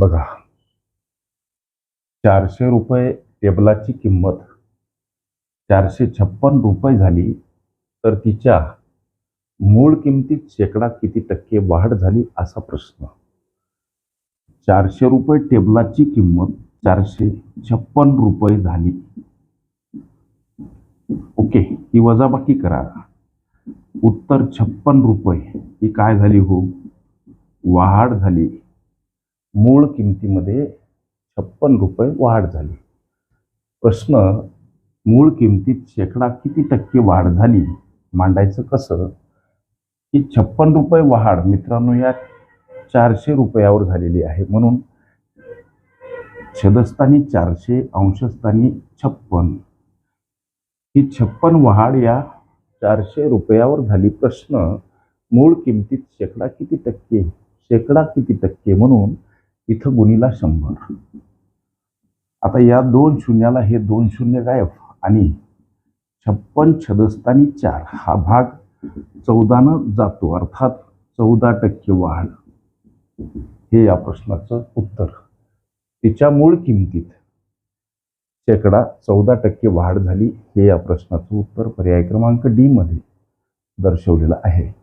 बघा. चारशे रुपये टेबलाची किंमत. चारशे छप्पन रुपये झाली तर तिच्या मूळ किमतीत शेकडा किती टक्के वाढ झाली असा प्रश्न. चारशे रुपये टेबलाची किंमत चारशे छप्पन रुपये झाली. ओके ही वजाबाकी करा. उत्तर छप्पन रुपये. ही काय झाली हो? वाढ झाली. मूळ किमतीमध्ये छप्पन रुपये वाढ झाली. प्रश्न मूळ किमतीत शेकडा किती टक्के वाढ झाली मांडायचं कसं? की छप्पन रुपये वाढ मित्रांनो या चारशे रुपयावर झालेली आहे. म्हणून छदस्थानी चारशे अंशस्थानी छप्पन. ही छप्पन वाढ या चारशे रुपयावर झाली. प्रश्न मूळ किमतीत शेकडा किती टक्के? शेकडा किती टक्के? म्हणून इथं गुणीला शंभर. आता या दोन शून्याला हे दोन शून्य गायब आणि छप्पन छदस्तानी चार हा भाग चौदानं जातो अर्थात चौदा टक्के वाढ. हे या प्रश्नाचं उत्तर. तिच्या मूळ किमतीत शेकडा चौदा टक्के वाढ झाली हे या प्रश्नाचं उत्तर पर्याय क्रमांक डी मध्ये दर्शवलेलं आहे.